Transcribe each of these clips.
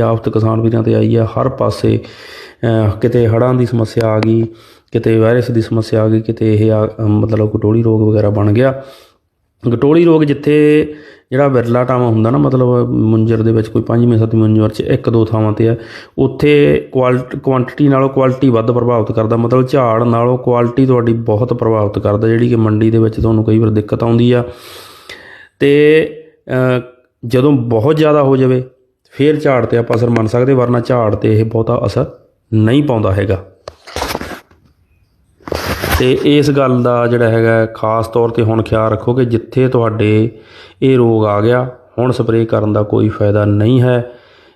ਆਫਤ ਕਿਸਾਨ ਵੀਰਾਂ ਤੇ ਆਈ ਆ, ਹਰ ਪਾਸੇ ਕਿਤੇ ਹੜ੍ਹਾਂ ਦੀ ਸਮੱਸਿਆ ਆ ਗਈ, ਕਿਤੇ ਵਾਇਰਸ ਦੀ ਸਮੱਸਿਆ ਆ ਗਈ, ਕਿਤੇ ਇਹ ਆ- ਮਤਲਬ ਗਟੋਲੀ ਰੋਗ ਵਗੈਰਾ ਬਣ ਗਿਆ। ਗਟੋਲੀ ਰੋਗ ਜਿੱਥੇ ਜਿਹੜਾ ਵਿਰਲਾ ਟਾਵਾਂ ਹੁੰਦਾ ਨਾ, ਮਤਲਬ ਮੁੰਜਰ ਦੇ ਵਿੱਚ ਕੋਈ ਪੰਜਵੇਂ, ਸੱਤਵੇਂ ਮੁੰਜਰ 'ਚ ਇੱਕ, ਦੋ ਥਾਵਾਂ ਤੇ ਆ, ਉੱਥੇ ਕੁਆਂਟੀਟੀ ਨਾਲੋਂ ਕੁਆਲਿਟੀ ਵੱਧ ਪ੍ਰਭਾਵਿਤ ਕਰਦਾ, ਮਤਲਬ ਝਾੜ ਨਾਲੋਂ ਕੁਆਲਿਟੀ ਤੁਹਾਡੀ ਬਹੁਤ ਪ੍ਰਭਾਵਿਤ ਕਰਦਾ, ਜਿਹੜੀ ਕਿ ਮੰਡੀ ਦੇ ਵਿੱਚ ਤੁਹਾਨੂੰ ਕਈ ਵਾਰ ਦਿੱਕਤ ਆਉਂਦੀ ਆ। ਤੇ ਜਦੋਂ ਬਹੁਤ ਜ਼ਿਆਦਾ ਹੋ ਜਾਵੇ ਫਿਰ ਝਾੜ ਤੇ ਆਪਾਂ ਅਸਰ ਮੰਨ ਸਕਦੇ, ਵਰਨਾ ਝਾੜ ਤੇ ਇਹ ਬਹੁਤਾ ਅਸਰ ਨਹੀਂ ਪਾਉਂਦਾ ਹੈਗਾ। ਤੇ ਇਸ ਗੱਲ ਦਾ ਜਿਹੜਾ ਹੈਗਾ, ਖਾਸ ਤੌਰ ਤੇ ਹੁਣ ਖਿਆਲ ਰੱਖੋ ਕਿ ਜਿੱਥੇ ਤੁਹਾਡੇ ਇਹ ਰੋਗ ਆ ਗਿਆ, ਹੁਣ ਸਪਰੇਅ ਕਰਨ ਦਾ ਕੋਈ ਫਾਇਦਾ ਨਹੀਂ ਹੈ।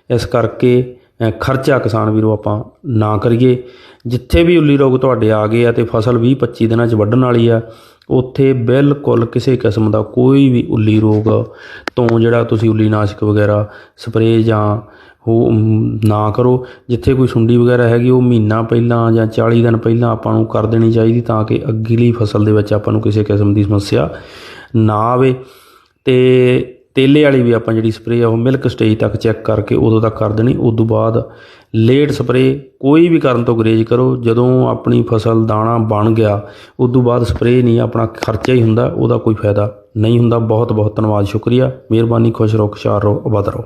ਇਸ ਕਰਕੇ ਖਰਚਾ ਕਿਸਾਨ ਵੀਰੋ ਆਪਾਂ ਨਾ ਕਰੀਏ। ਜਿੱਥੇ ਵੀ ਉੱਲੀ ਰੋਗ ਤੁਹਾਡੇ ਆ ਗਏ ਆ ਤੇ ਫਸਲ 20 25 ਦਿਨਾਂ 'ਚ ਵੱਢਣ ਵਾਲੀ ਆ ਉੱਥੇ ਬਿਲਕੁਲ ਕਿਸੇ ਕਿਸਮ ਦਾ ਕੋਈ ਵੀ ਉੱਲੀ ਰੋਗ ਤੋਂ ਜਿਹੜਾ ਤੁਸੀਂ ਉੱਲੀ ਨਾਸ਼ਕ ਵਗੈਰਾ ਸਪਰੇਅ ਜਾਂ ਉਹ ਨਾ ਕਰੋ। ਜਿੱਥੇ ਕੋਈ ਸੁੰਡੀ ਵਗੈਰਾ ਹੈਗੀ, ਉਹ ਮਹੀਨਾ ਪਹਿਲਾਂ ਜਾਂ 40 ਦਿਨ ਪਹਿਲਾਂ ਆਪਾਂ ਨੂੰ ਕਰ ਦੇਣੀ ਚਾਹੀਦੀ ਤਾਂ ਕਿ ਅਗਲੀ ਫਸਲ ਦੇ ਵਿੱਚ ਆਪਾਂ ਨੂੰ ਕਿਸੇ ਕਿਸਮ ਦੀ ਸਮੱਸਿਆ ਨਾ ਆਵੇ। ਤੇ ਤੇਲੇ ਵਾਲੀ ਵੀ ਆਪਾਂ ਜਿਹੜੀ ਸਪਰੇਅ ਆ, ਉਹ ਮਿਲਕ ਸਟੇਜ ਤੱਕ ਚੈੱਕ ਕਰਕੇ ਉਦੋਂ ਤੱਕ ਕਰ ਦੇਣੀ ਉਸ ਤੋਂ ਬਾਅਦ ਲੇਟ ਸਪਰੇਅ ਕੋਈ ਵੀ ਕਰਨ ਤੋਂ ਗਰੇਜ ਕਰੋ, ਜਦੋਂ ਆਪਣੀ ਫਸਲ ਦਾਣਾ ਬਣ ਗਿਆ ਉਸ ਤੋਂ ਬਾਅਦ ਸਪਰੇਅ ਨਹੀਂ, ਆਪਣਾ ਖਰਚਾ ਹੀ ਹੁੰਦਾ, ਉਹਦਾ ਕੋਈ ਫਾਇਦਾ ਨਹੀਂ ਹੁੰਦਾ। ਬਹੁਤ ਬਹੁਤ ਧੰਨਵਾਦ, ਸ਼ੁਕਰੀਆ। ਮਿਹਰਬਾਨੀ, ਖੁਸ਼ ਰਹੋ, ਖੁਸ਼ਹਾਲ ਰਹੋ, ਆਬਾਦ ਰਹੋ।